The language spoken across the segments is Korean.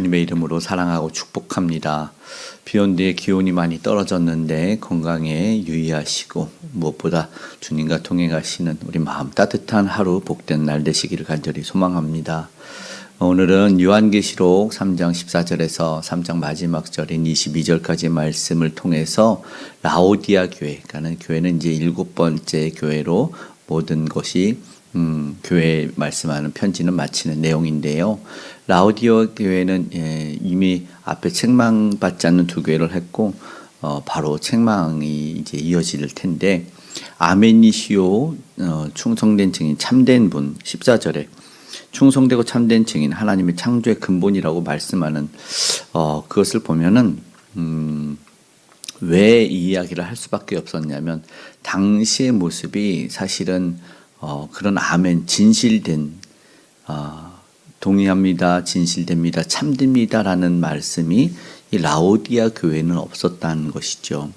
주님의 이름으로 사랑하고 축복합니다. 비온 뒤에 기온이 많이 떨어졌는데 건강에 유의하시고 무엇보다 주님과 동행하시는 우리 마음 따뜻한 하루 복된 날 되시기를 간절히 소망합니다. 오늘은 요한계시록 3장 14절에서 3장 마지막 절인 22절까지 말씀을 통해서 라오디아 교회, 그러니까 교회는 이제 일곱 번째 교회로 모든 것이 음, 교회 말씀하는 편지는 마치는 내용인데요. 라오디오 교회는 예, 이미 앞에 책망받지 않는 두 교회를 했고 어, 바로 책망이 이제 이어질 텐데 아멘이시오 어, 충성된 증인 참된 분 14절에 충성되고 참된 증인 하나님의 창조의 근본이라고 말씀하는 어, 그것을 보면은 음, 왜 이 이야기를 할 수밖에 없었냐면 당시의 모습이 사실은 어, 그런 아멘 진실된 어, 동의합니다 진실됩니다 참됩니다라는 말씀이 이 라오디아 교회는 없었다는 것이죠.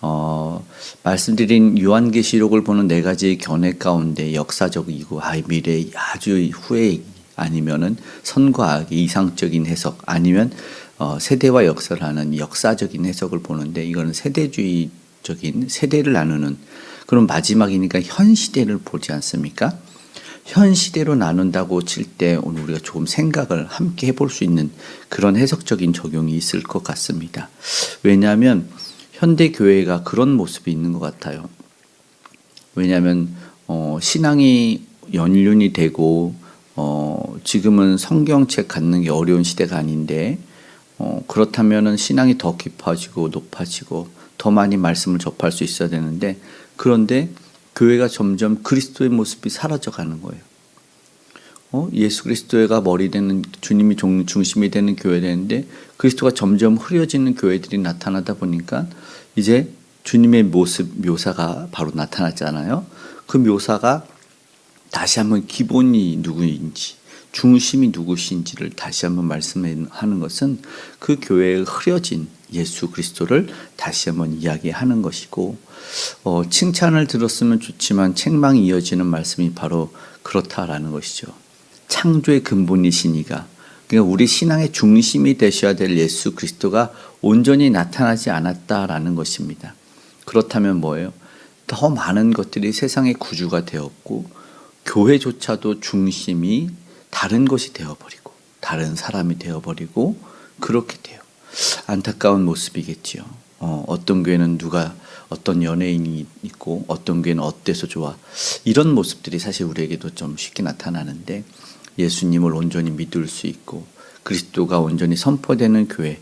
어, 말씀드린 요한계시록을 보는 네 가지 견해 가운데 역사적이고 아, 미래 아주 후에 아니면은 선과 악의 이상적인 해석 아니면 어, 세대와 역사를 하는 역사적인 해석을 보는데 이거는 세대주의적인 세대를 나누는 그럼 마지막이니까 현 시대를 보지 않습니까? 현 시대로 나눈다고 칠 때 오늘 우리가 조금 생각을 함께 해볼 수 있는 그런 해석적인 적용이 있을 것 같습니다. 왜냐하면 현대 교회가 그런 모습이 있는 것 같아요. 왜냐하면 어, 신앙이 연륜이 되고 어, 지금은 성경책 갖는 게 어려운 시대가 아닌데 어, 그렇다면은 신앙이 더 깊어지고 높아지고 더 많이 말씀을 접할 수 있어야 되는데 그런데 교회가 점점 그리스도의 모습이 사라져 가는 거예요. 어? 예수 그리스도가 머리 되는 주님이 중심이 되는 교회 되는데 그리스도가 점점 흐려지는 교회들이 나타나다 보니까 이제 주님의 모습 묘사가 바로 나타났잖아요. 그 묘사가 다시 한번 기본이 누구인지 중심이 누구신지를 다시 한번 말씀하는 것은 그 교회에 흐려진 예수 그리스도를 다시 한번 이야기하는 것이고 어, 칭찬을 들었으면 좋지만 책망이 이어지는 말씀이 바로 그렇다라는 것이죠. 창조의 근본이시니가 그러니까 우리 신앙의 중심이 되셔야 될 예수 그리스도가 온전히 나타나지 않았다라는 것입니다. 그렇다면 뭐예요? 더 많은 것들이 세상의 구주가 되었고 교회조차도 중심이 다른 것이 되어버리고 다른 사람이 되어버리고 그렇게 돼요. 안타까운 모습이겠지요. 어, 어떤 교회는 누가 어떤 연예인이 있고 어떤 교회는 어때서 좋아 이런 모습들이 사실 우리에게도 좀 쉽게 나타나는데 예수님을 온전히 믿을 수 있고 그리스도가 온전히 선포되는 교회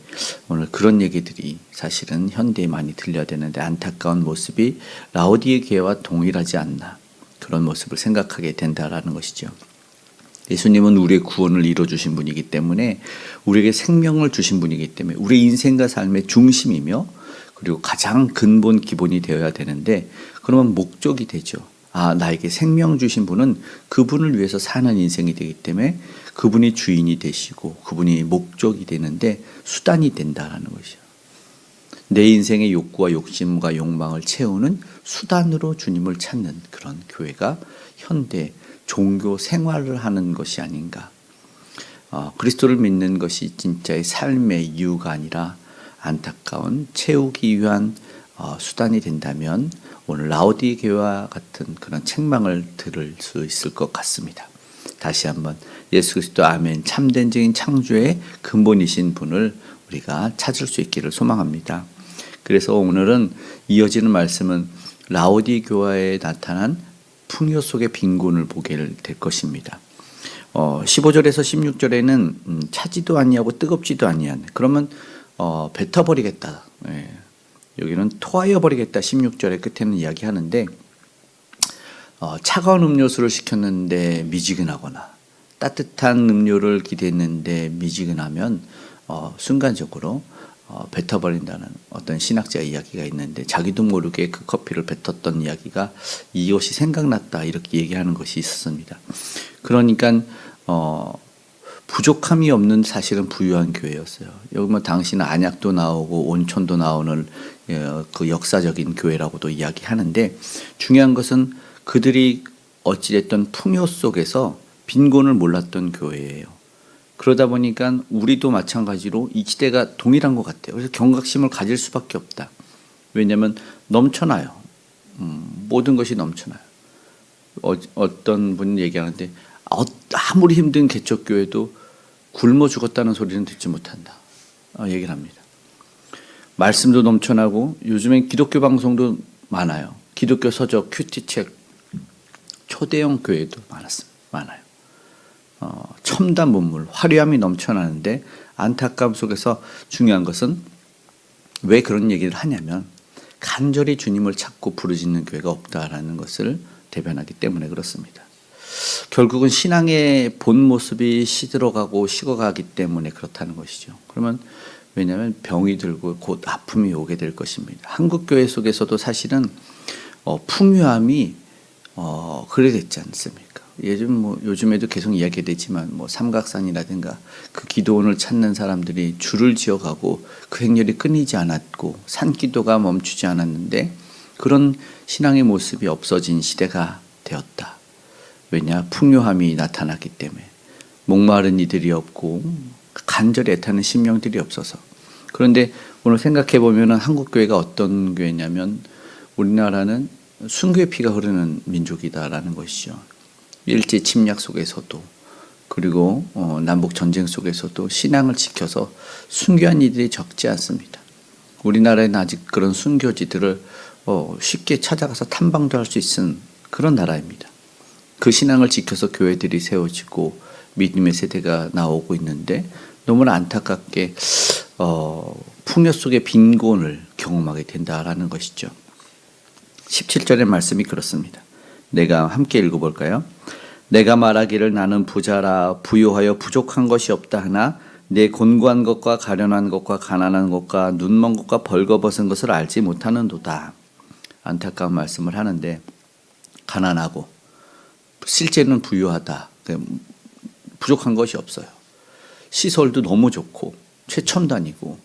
오늘 그런 얘기들이 사실은 현대에 많이 들려야 되는데 안타까운 모습이 라오디의 교회와 동일하지 않나 그런 모습을 생각하게 된다라는 것이죠. 예수님은 우리의 구원을 이뤄 주신 분이기 때문에 우리에게 생명을 주신 분이기 때문에 우리 인생과 삶의 중심이며 그리고 가장 근본 기본이 되어야 되는데 그러면 목적이 되죠. 아, 나에게 생명 주신 분은 그분을 위해서 사는 인생이 되기 때문에 그분이 주인이 되시고 그분이 목적이 되는데 수단이 된다라는 것이죠. 내 인생의 욕구와 욕심과 욕망을 채우는 수단으로 주님을 찾는 그런 교회가 현대 종교 생활을 하는 것이 아닌가. 어, 그리스도를 믿는 것이 진짜의 삶의 이유가 아니라 안타까운 채우기 위한 어, 수단이 된다면 오늘 라오디 교회와 같은 그런 책망을 들을 수 있을 것 같습니다. 다시 한번 예수 그리스도 아멘 참된 적인 창조의 근본이신 분을 우리가 찾을 수 있기를 소망합니다. 그래서 오늘은 이어지는 말씀은 라오디 교회에 나타난 풍요 속의 빈곤을 보게 될 것입니다. 어, 15절에서 16절에는 음, 차지도 아니하고 뜨겁지도 아니한 그러면 어, 뱉어버리겠다. 예. 여기는 토하여 버리겠다. 16절의 끝에는 이야기하는데 어, 차가운 음료수를 시켰는데 미지근하거나 따뜻한 음료를 기대했는데 미지근하면 어, 순간적으로 어, 뱉어버린다는 어떤 신학자 이야기가 있는데 자기도 모르게 그 커피를 뱉었던 이야기가 이것이 생각났다 이렇게 얘기하는 것이 있었습니다. 그러니까 어, 부족함이 없는 사실은 부유한 교회였어요. 여기 뭐 당시는 안약도 나오고 온천도 나오는 예, 그 역사적인 교회라고도 이야기하는데 중요한 것은 그들이 어찌됐던 풍요 속에서 빈곤을 몰랐던 교회예요. 그러다 보니까 우리도 마찬가지로 이 시대가 동일한 것 같아요. 그래서 경각심을 가질 수밖에 없다. 왜냐하면 넘쳐나요. 음, 모든 것이 넘쳐나요. 어, 어떤 분 얘기하는데 어, 아무리 힘든 개척교회도 굶어 죽었다는 소리는 듣지 못한다. 어, 얘기를 합니다. 말씀도 넘쳐나고 요즘엔 기독교 방송도 많아요. 기독교 서적, 큐티책, 초대형 교회도 많았습니다. 많아요. 어, 첨단 문물, 화려함이 넘쳐나는데 안타까움 속에서 중요한 것은 왜 그런 얘기를 하냐면 간절히 주님을 찾고 부르짖는 교회가 없다라는 것을 대변하기 때문에 그렇습니다. 결국은 신앙의 본 모습이 시들어가고 식어가기 때문에 그렇다는 것이죠. 그러면 왜냐하면 병이 들고 곧 아픔이 오게 될 것입니다. 한국 교회 속에서도 사실은 어, 풍요함이 어, 그래 됐지 않습니까? 요즘 뭐 요즘에도 계속 이야기되지만 뭐 삼각산이라든가 그 기도원을 찾는 사람들이 줄을 지어가고 그 행렬이 끊이지 않았고 산 기도가 멈추지 않았는데 그런 신앙의 모습이 없어진 시대가 되었다. 왜냐 풍요함이 나타났기 때문에 목마른 이들이 없고 간절히 애타는 심령들이 없어서 그런데 오늘 생각해 보면은 한국 교회가 어떤 교회냐면 우리나라는 순교의 피가 흐르는 민족이다라는 것이죠. 일제 침략 속에서도 그리고 어, 남북 전쟁 속에서도 신앙을 지켜서 순교한 이들이 적지 않습니다. 우리나라에는 아직 그런 순교지들을 어, 쉽게 찾아가서 탐방도 할 수 있는 그런 나라입니다. 그 신앙을 지켜서 교회들이 세워지고 믿음의 세대가 나오고 있는데 너무나 안타깝게 어, 풍요 속의 빈곤을 경험하게 된다라는 것이죠. 17절의 말씀이 그렇습니다. 내가 함께 읽어볼까요? 내가 말하기를 나는 부자라 부유하여 부족한 것이 없다 하나 내 곤고한 것과 가련한 것과 가난한 것과 눈먼 것과 벌거벗은 것을 알지 못하는도다. 안타까운 말씀을 하는데 가난하고 실제는 부유하다. 부족한 것이 없어요. 시설도 너무 좋고 최첨단이고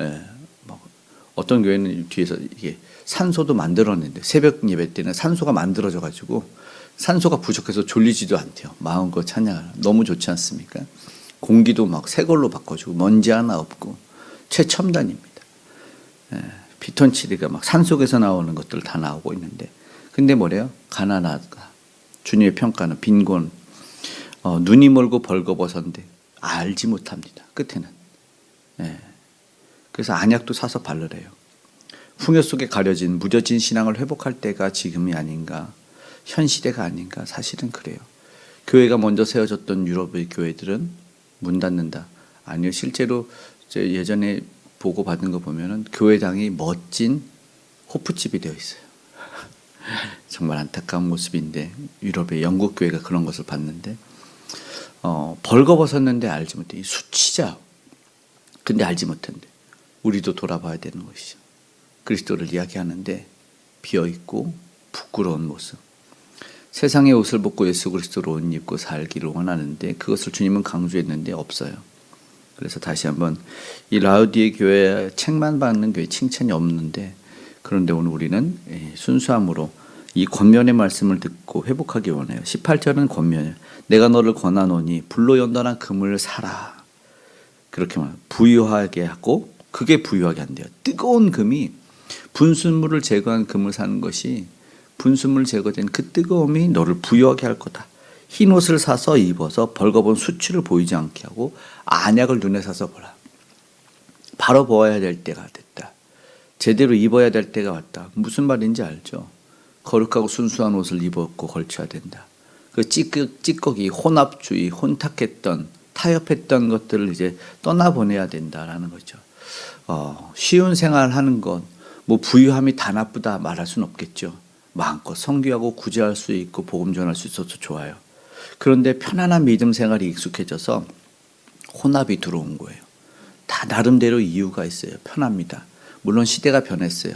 예, 뭐 어떤 교회는 뒤에서 이게 산소도 만들었는데 새벽 예배 때는 산소가 만들어져 가지고 산소가 부족해서 졸리지도 않대요. 마음껏 찬양을 너무 좋지 않습니까? 공기도 막 새 걸로 바꿔주고 먼지 하나 없고 최첨단입니다. 예, 피톤치드가 막 산 속에서 나오는 것들 다 나오고 있는데 근데 뭐래요? 가난하다. 주님의 평가는 빈곤, 어, 눈이 멀고 벌거벗었는데 알지 못합니다. 끝에는. 예. 그래서 안약도 사서 바르래요. 풍요 속에 가려진 무뎌진 신앙을 회복할 때가 지금이 아닌가. 현 시대가 아닌가. 사실은 그래요. 교회가 먼저 세워졌던 유럽의 교회들은 문 닫는다. 아니요. 실제로 예전에 보고 받은 거 보면은 교회당이 멋진 호프집이 되어 있어요. 정말 안타까운 모습인데 유럽의 영국 교회가 그런 것을 봤는데 어, 벌거벗었는데 알지 못해 이 수치자 근데 알지 못한데 우리도 돌아봐야 되는 것이죠. 그리스도를 이야기하는데 비어 있고 부끄러운 모습. 세상의 옷을 벗고 예수 그리스도로 옷 입고 살기를 원하는데 그것을 주님은 강조했는데 없어요. 그래서 다시 한번 이 라우디의 교회 책만 받는 교회 칭찬이 없는데 그런데 오늘 우리는 순수함으로 이 권면의 말씀을 듣고 회복하기 원해요. 18절은 권면이에요. 내가 너를 권하노니 불로 연단한 금을 사라. 그렇게 말 부유하게 하고 그게 부유하게 한대요. 뜨거운 금이 분순물을 제거한 금을 사는 것이 분순물 제거된 그 뜨거움이 너를 부유하게 할 거다. 흰 옷을 사서 입어서 벌거벗은 수치를 보이지 않게 하고 안약을 눈에 사서 보라. 바로 보아야 될 때가 됐다. 제대로 입어야 될 때가 왔다. 무슨 말인지 알죠? 거룩하고 순수한 옷을 입었고 걸쳐야 된다. 그 찌꺼, 찌꺼기, 혼합주의, 혼탁했던, 타협했던 것들을 이제 떠나보내야 된다라는 거죠. 어, 쉬운 생활 하는 것, 뭐 부유함이 다 나쁘다 말할 수는 없겠죠. 마음껏 성교하고 구제할 수 있고 복음 전할 수 있어서 좋아요. 그런데 편안한 믿음 생활이 익숙해져서 혼합이 들어온 거예요. 다 나름대로 이유가 있어요. 편합니다. 물론 시대가 변했어요.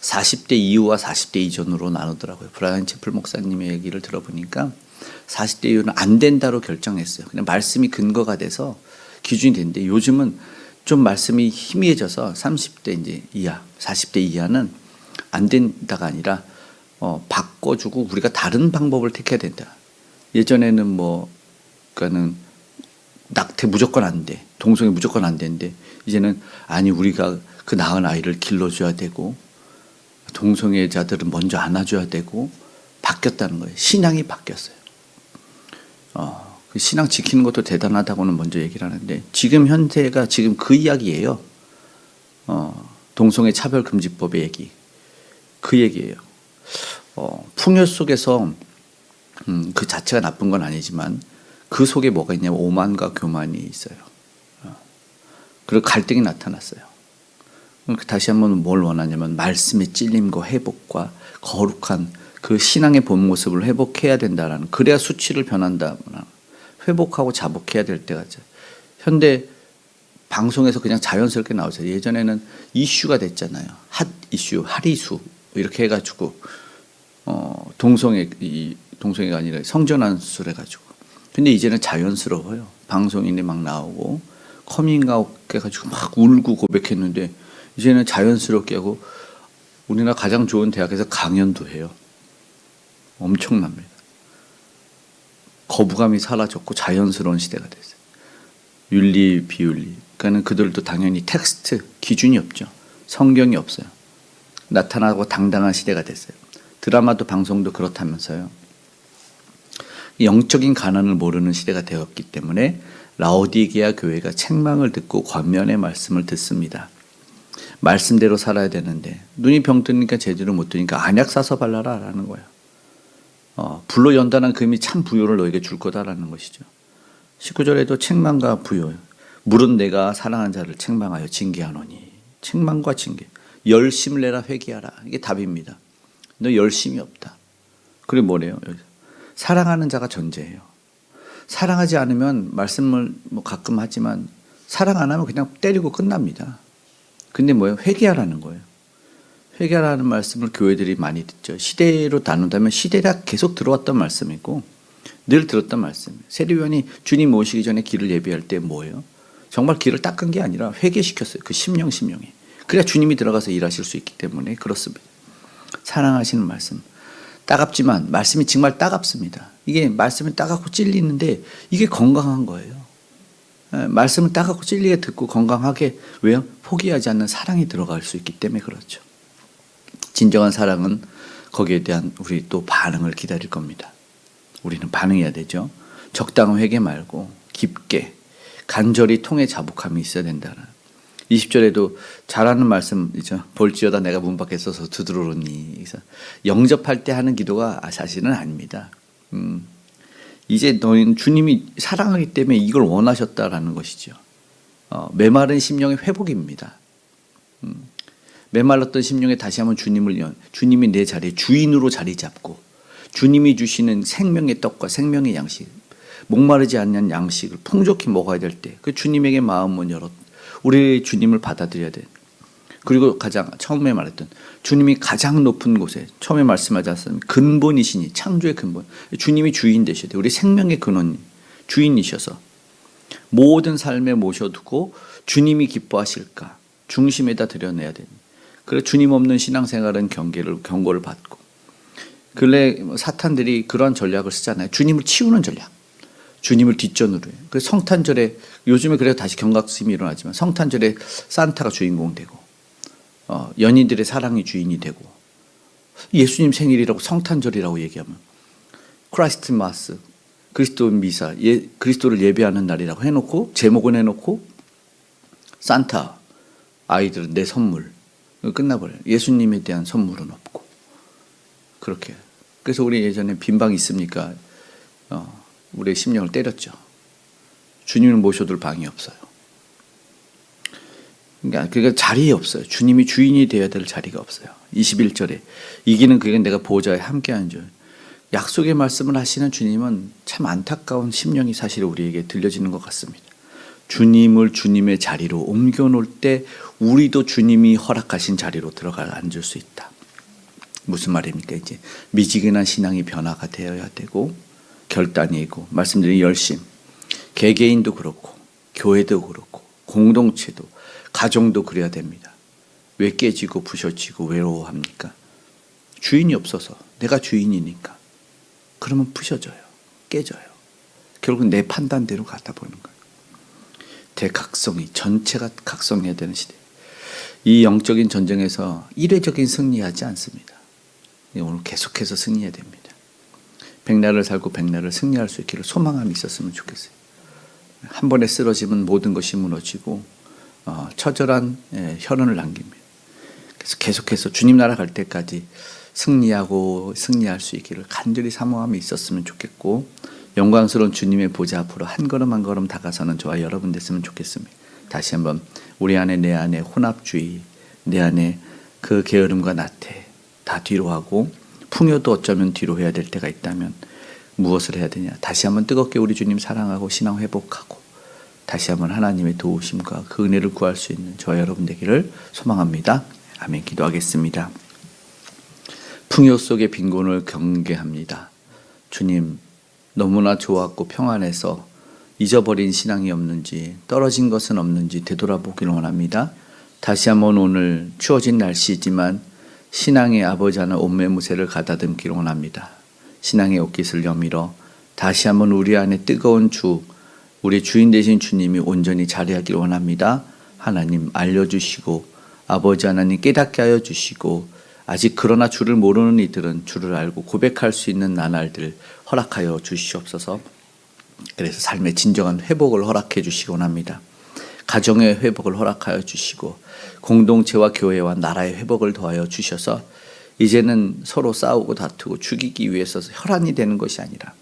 40대 이후와 40대 이전으로 나누더라고요. 브라이언 채플 목사님의 얘기를 들어보니까 40대 이후는 안 된다로 결정했어요. 그냥 말씀이 근거가 돼서 기준이 되는데 요즘은 좀 말씀이 희미해져서 30대 이제 이하, 40대 이하는 안 된다가 아니라 어, 바꿔주고 우리가 다른 방법을 택해야 된다. 예전에는 뭐, 그러니까는 낙태 무조건 안 돼. 동성애 무조건 안 되는데 이제는 아니 우리가 그 낳은 아이를 길러줘야 되고 동성애자들은 먼저 안아줘야 되고 바뀌었다는 거예요. 신앙이 바뀌었어요. 어, 그 신앙 지키는 것도 대단하다고는 먼저 얘기를 하는데 지금 현재가 지금 그 이야기예요. 어, 동성애 차별 금지법의 얘기. 그 얘기예요. 어, 풍요 속에서 음, 그 자체가 나쁜 건 아니지만 그 속에 뭐가 있냐면 오만과 교만이 있어요. 어. 그리고 갈등이 나타났어요. 그러니까 다시 한번 뭘 원하냐면 말씀의 찔림과 회복과 거룩한 그 신앙의 본 모습을 회복해야 된다라는 그래야 수치를 변한다. 회복하고 자복해야 될 때가 있죠. 현대 방송에서 그냥 자연스럽게 나오죠. 예전에는 이슈가 됐잖아요. 핫 이슈, 핫이슈 이렇게 해가지고 어, 동성애 이 동성애가 아니라 성전환 수술 해가지고. 근데 이제는 자연스러워요. 방송인이 막 나오고 커밍아웃 해가지고 막 울고 고백했는데 이제는 자연스럽게 하고 우리나라 가장 좋은 대학에서 강연도 해요. 엄청납니다. 거부감이 사라졌고 자연스러운 시대가 됐어요. 윤리 비윤리. 그러니까는 그들도 당연히 텍스트 기준이 없죠. 성경이 없어요. 나타나고 당당한 시대가 됐어요. 드라마도 방송도 그렇다면서요. 영적인 가난을 모르는 시대가 되었기 때문에 라오디게아 교회가 책망을 듣고 권면의 말씀을 듣습니다. 말씀대로 살아야 되는데 눈이 병 뜨니까 제대로 못 뜨니까 안약 사서 발라라라는 거예요. 어, 불로 연단한 금이 참 부요를 너에게 줄 거다라는 것이죠. 19절에도 책망과 부요. 물은 내가 사랑한 자를 책망하여 징계하노니. 책망과 징계. 열심을 내라 회개하라. 이게 답입니다. 너 열심이 없다. 그리고 뭐래요? 사랑하는 자가 전제예요. 사랑하지 않으면 말씀을 뭐 가끔 하지만 사랑 안 하면 그냥 때리고 끝납니다. 근데 뭐예요? 회개하라는 거예요. 회개하라는 말씀을 교회들이 많이 듣죠. 시대로 나눈다면 시대라 계속 들어왔던 말씀이고 늘 들었던 말씀. 세리원이 주님 모시기 전에 길을 예비할 때 뭐예요? 정말 길을 닦은 게 아니라 회개시켰어요. 그 심령 심령에. 그래야 주님이 들어가서 일하실 수 있기 때문에 그렇습니다. 사랑하시는 말씀. 따갑지만 말씀이 정말 따갑습니다. 이게 말씀이 따갑고 찔리는데 이게 건강한 거예요. 예, 말씀을 따갑고 찔리게 듣고 건강하게 왜요? 포기하지 않는 사랑이 들어갈 수 있기 때문에 그렇죠. 진정한 사랑은 거기에 대한 우리 또 반응을 기다릴 겁니다. 우리는 반응해야 되죠. 적당한 회개 말고 깊게 간절히 통해 자복함이 있어야 된다는 20절에도 잘하는 말씀이죠. 볼지어다 내가 문 밖에 서서 두드러니. 영접할 때 하는 기도가 사실은 아닙니다. 음, 이제 너희는 주님이 사랑하기 때문에 이걸 원하셨다라는 것이죠. 어, 메마른 심령의 회복입니다. 음, 메말랐던 심령에 다시 한번 주님을 연, 주님이 내 자리에 주인으로 자리 잡고 주님이 주시는 생명의 떡과 생명의 양식, 목마르지 않는 양식을 풍족히 먹어야 될 때, 그 주님에게 마음을 열었, 우리 주님을 받아들여야 돼. 그리고 가장 처음에 말했던 주님이 가장 높은 곳에 처음에 말씀하지 않습니까? 근본이시니 창조의 근본. 주님이 주인 되셔야 돼. 우리 생명의 근원 주인이셔서 모든 삶에 모셔두고 주님이 기뻐하실까 중심에다 드려내야 돼. 그래 주님 없는 신앙생활은 경계를 경고를 받고 근래 사탄들이 그런 전략을 쓰잖아요. 주님을 치우는 전략. 주님을 뒷전으로 해요. 그 성탄절에 요즘에 그래도 다시 경각심이 일어나지만 성탄절에 산타가 주인공 되고 어, 연인들의 사랑이 주인이 되고 예수님 생일이라고 성탄절이라고 얘기하면 크라이스트 마스 그리스도 미사 예, 그리스도를 예배하는 날이라고 해놓고 제목은 해놓고 산타 아이들은 내 선물 끝나버려요. 예수님에 대한 선물은 없고 그렇게 그래서 우리 예전에 빈방 있습니까? 어, 우리의 심령을 때렸죠. 주님을 모셔둘 방이 없어요. 그러니까 그게 자리에 없어요. 주님이 주인이 되어야 될 자리가 없어요. 21절에 이기는 그게 내가 보좌에 함께하는 줄. 약속의 말씀을 하시는 주님은 참 안타까운 심령이 사실 우리에게 들려지는 것 같습니다. 주님을 주님의 자리로 옮겨 놓을 때 우리도 주님이 허락하신 자리로 들어가 앉을 수 있다. 무슨 말입니까? 이제 미지근한 신앙이 변화가 되어야 되고 결단이 있고 말씀드린 열심. 개개인도 그렇고 교회도 그렇고 공동체도 가정도 그래야 됩니다. 왜 깨지고 부셔지고 외로워합니까? 주인이 없어서 내가 주인이니까 그러면 부셔져요. 깨져요. 결국 내 판단대로 가다 보는 거예요. 대각성이 전체가 각성해야 되는 시대. 이 영적인 전쟁에서 일회적인 승리하지 않습니다. 오늘 계속해서 승리해야 됩니다. 백날을 살고 백날을 승리할 수 있기를 소망함이 있었으면 좋겠어요. 한 번에 쓰러지면 모든 것이 무너지고 어, 처절한 예, 혈흔을 남깁니다. 그래서 계속해서 주님 나라 갈 때까지 승리하고 승리할 수 있기를 간절히 사모함이 있었으면 좋겠고 영광스러운 주님의 보좌 앞으로 한 걸음 한 걸음 다가서는 저와 여러분 됐으면 좋겠습니다. 다시 한번 우리 안에 내 안에 혼합주의, 내 안에 그 게으름과 나태 다 뒤로 하고 풍요도 어쩌면 뒤로 해야 될 때가 있다면 무엇을 해야 되냐? 다시 한번 뜨겁게 우리 주님 사랑하고 신앙 회복하고 다시 한번 하나님의 도우심과 그 은혜를 구할 수 있는 저와 여러분 되기를 소망합니다. 아멘. 기도하겠습니다. 풍요 속의 빈곤을 경계합니다. 주님, 너무나 좋았고 평안해서 잊어버린 신앙이 없는지 떨어진 것은 없는지 되돌아보기를 원합니다. 다시 한번 오늘 추워진 날씨지만 신앙의 아버지 하나 온매무새를 가다듬기를 원합니다. 신앙의 옷깃을 여밀어 다시 한번 우리 안에 뜨거운 주, 우리 주인 되신 주님이 온전히 자리하기를 원합니다. 하나님 알려주시고 아버지 하나님 깨닫게 하여 주시고 아직 그러나 주를 모르는 이들은 주를 알고 고백할 수 있는 나날들 허락하여 주시옵소서. 그래서 삶의 진정한 회복을 허락해 주시곤 합니다. 가정의 회복을 허락하여 주시고 공동체와 교회와 나라의 회복을 더하여 주셔서 이제는 서로 싸우고 다투고 죽이기 위해서 혈안이 되는 것이 아니라